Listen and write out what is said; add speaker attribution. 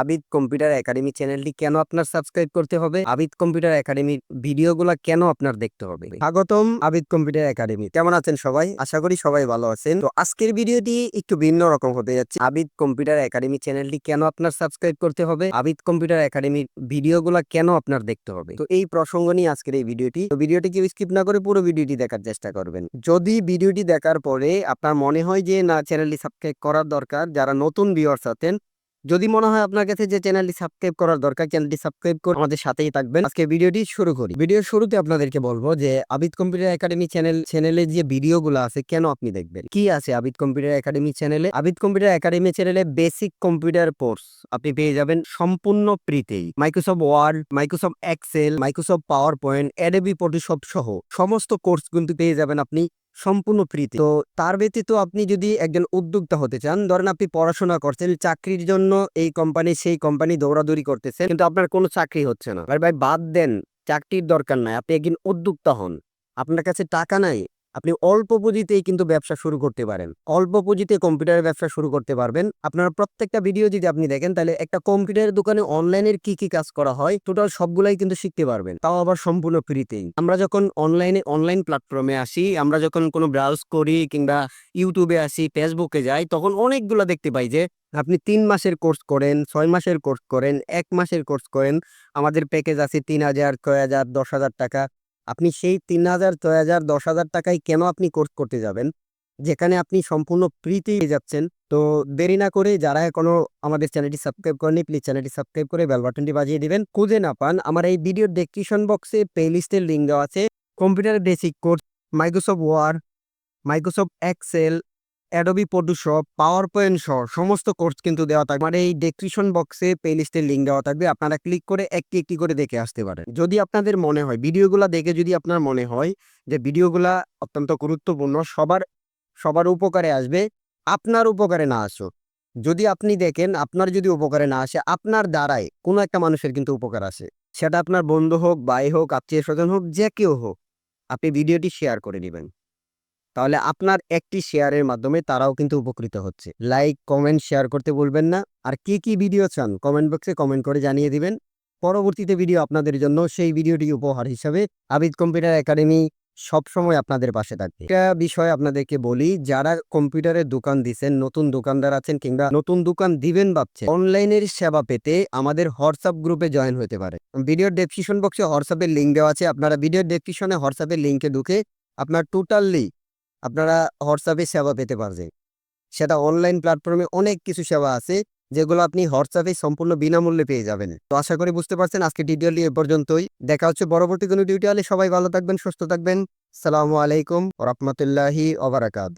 Speaker 1: Abid computer academy চ্যানেলটি কেন আপনার সাবস্ক্রাইব করতে হবে? আবিদ কম্পিউটার একাডেমির ভিডিওগুলো কেন আপনার দেখতে হবে? স্বাগতম আবিদ কম্পিউটার একাডেমি। কেমন আছেন সবাই? আশা করি সবাই ভালো আছেন। তো আজকের ভিডিওটি একটু ভিন্ন রকম হতে যাচ্ছে। আবিদ কম্পিউটার একাডেমি চ্যানেলটি কেন আপনার সাবস্ক্রাইব করতে হবে? আবিদ কম্পিউটার একাডেমির ভিডিওগুলো কেন আপনার দেখতে হবে? তো এই প্রসঙ্গ নিয়ে আজকের এই ভিডিওটি। তো ভিডিওটি কেউ স্কিপ না করে পুরো ভিডিওটি দেখার চেষ্টা করবেন। যদি ভিডিওটি দেখার পরে আপনার মনে হয় যে, না, চ্যানেলটি সাবস্ক্রাইব করার দরকার, যারা নতুন ভিউয়ার্স আছেন যদি মনে হয় আপনার কাছে যে চ্যানেলটি সাবস্ক্রাইব করার দরকার, চ্যানেলটি সাবস্ক্রাইব করে আমাদের সাথেই থাকবেন। আজকে ভিডিওটি শুরু করি। ভিডিওর শুরুতে আপনাদেরকে বলব যে আবিদ কম্পিউটার একাডেমি চ্যানেল, চ্যানেলে যে ভিডিওগুলো আছে কেন আপনি দেখবেন? কি আছে আবিদ কম্পিউটার একাডেমি চ্যানেলে? আবিদ কম্পিউটার একাডেমি চ্যানেলে বেসিক কম্পিউটার কোর্স আপনি পেয়ে যাবেন সম্পূর্ণ ফ্রিতেই। Microsoft Word, Microsoft Excel, Microsoft PowerPoint Adobe, Photoshop সহ সমস্ত কোর্স কিন্তু পেয়ে যাবেন আপনি সম্পূর্ণ ফ্রিতে তো তার ব্যতীত আপনি যদি একজন উদ্যোক্তা হতে চান, ধরেন আপনি পড়াশোনা করছেন, চাকরির জন্য এই কোম্পানি সেই কোম্পানি দৌড়াদৌড়ি করতেছেন, কিন্তু আপনার কোনো চাকরি হচ্ছে না। ভাই ভাই, বাদ দেন, চাকরির দরকার নাই। আপনি একজন উদ্যোক্তা হন। আপনার কাছে টাকা নাই। আপনি অল্প পুঁজিতেই কিন্তু ব্যবসা শুরু করতে পারেন। অল্প পুঁজিতে কম্পিউটারের ব্যবসা শুরু করতে পারবেন। আপনার প্রত্যেকটা ভিডিও যদি আপনি দেখেন, তাহলে একটা কম্পিউটারের দোকানে অনলাইনের কি কি কাজ করা হয়, টোটাল সবগুলাই কিন্তু শিখতে পারবেন। তাও আবার সম্পূর্ণ ফ্রিতেই। আমরা যখন অনলাইনে, অনলাইন প্ল্যাটফর্মে আসি, আমরা যখন কোনো ব্রাউজ করি কিংবা ইউটিউবে আসি, ফেসবুকে যাই, তখন অনেকগুলো দেখতে পাই যে, আপনি তিন মাসের কোর্স করেন, ছয় মাসের কোর্স করেন, এক মাসের কোর্স করেন, আমাদের প্যাকেজ আছে তিন হাজার, ছয় হাজার, দশ হাজার টাকা। আপনি সেই তিন হাজার, ছয় হাজার, দশ হাজার টাকায় কেন আপনি কোর্স করতে যাবেন? যেখানে আপনি সম্পূর্ণ ফ্রিতেই যাচ্ছেন। তো দেরি না করে যারা এখনও আমাদের চ্যানেলটি সাবস্ক্রাইব করেনি প্লিজ চ্যানেলটি সাবস্ক্রাইব করে বেল বাটনটি বাজিয়ে দিবেন। খুঁজে না পান, আমার এই ভিডিও ডেসক্রিপশন বক্সে প্লেলিস্টের লিঙ্ক দেওয়া আছে। Computer basic course Microsoft Word Microsoft Excel Adobe Photoshop PowerPoint সহ সমস্ত কোর্স কিন্তু দেওয়া থাকবে। আমার এই ডেসক্রিপশন বক্সে প্লেলিস্টের লিঙ্ক দেওয়া থাকবে। আপনারা ক্লিক করে একটি একটি করে দেখে আসতে পারেন। যদি আপনাদের মনে হয়, ভিডিওগুলো দেখে যদি আপনার মনে হয় যে ভিডিওগুলা অত্যন্ত গুরুত্বপূর্ণ, সবার সবার উপকারে আসবে, আপনার উপকারে না আসো যদি আপনি দেখেন আপনার যদি উপকারে না আসে, আপনার দ্বারাই কোনো একটা মানুষের কিন্তু উপকার আসে। সেটা আপনার বন্ধু হোক, ভাই হোক, আত্মীয় স্বজন হোক, যে কেউ হোক, আপনি ভিডিওটি শেয়ার করে দিবেন তাহলে আপনার একটি শেয়ারের মাধ্যমে তারাও কিন্তু উপকৃত হচ্ছে। লাইক কমেন্ট শেয়ার করতে বলবেন না। আর কি কি ভিডিও চান কমেন্ট বক্সে কমেন্ট করে জানিয়ে দিবেন। পরবর্তীতে ভিডিও আপনাদের জন্য সেই ভিডিওটি উপহার হিসাবে আবিদ কম্পিউটার একাডেমি সবসময় আপনাদের পাশে থাকবে। একটা বিষয় আপনাদেরকে বলি, যারা কম্পিউটারের দোকান দিচ্ছেন নতুন দোকানদার আছেন কিংবা নতুন দোকান দিবেন ভাবছেন অনলাইনের সেবা পেতে আমাদের হোয়াটসঅ্যাপ গ্রুপে জয়েন হতে পারে। ভিডিওর ডেসক্রিপশন বক্সে হোয়াটসঅ্যাপের লিঙ্ক দেওয়া আছে। আপনারা ভিডিওর ডেসক্রিপশনে হোয়াটসঅ্যাপের লিঙ্কে ঢুকে আপনার টোটালি আপনারা হোয়াটসঅ্যাপে সেবা পেতে পারবেন। সেটা অনলাইন প্ল্যাটফর্মে অনেক কিছু সেবা আছে, যেগুলো আপনি হোয়াটসঅ্যাপে সম্পূর্ণ বিনামূল্যে পেয়ে যাবেন। তো আশা করি বুঝতে পারছেন আজকে টিউটোরিয়াল এ পর্যন্তই। দেখা হচ্ছে পরবর্তী কোনো টিউটোরিয়ালে সবাই ভালো থাকবেন, সুস্থ থাকবেন। সালামু আলাইকুম রহমতুল্লাহি ওবরাকাত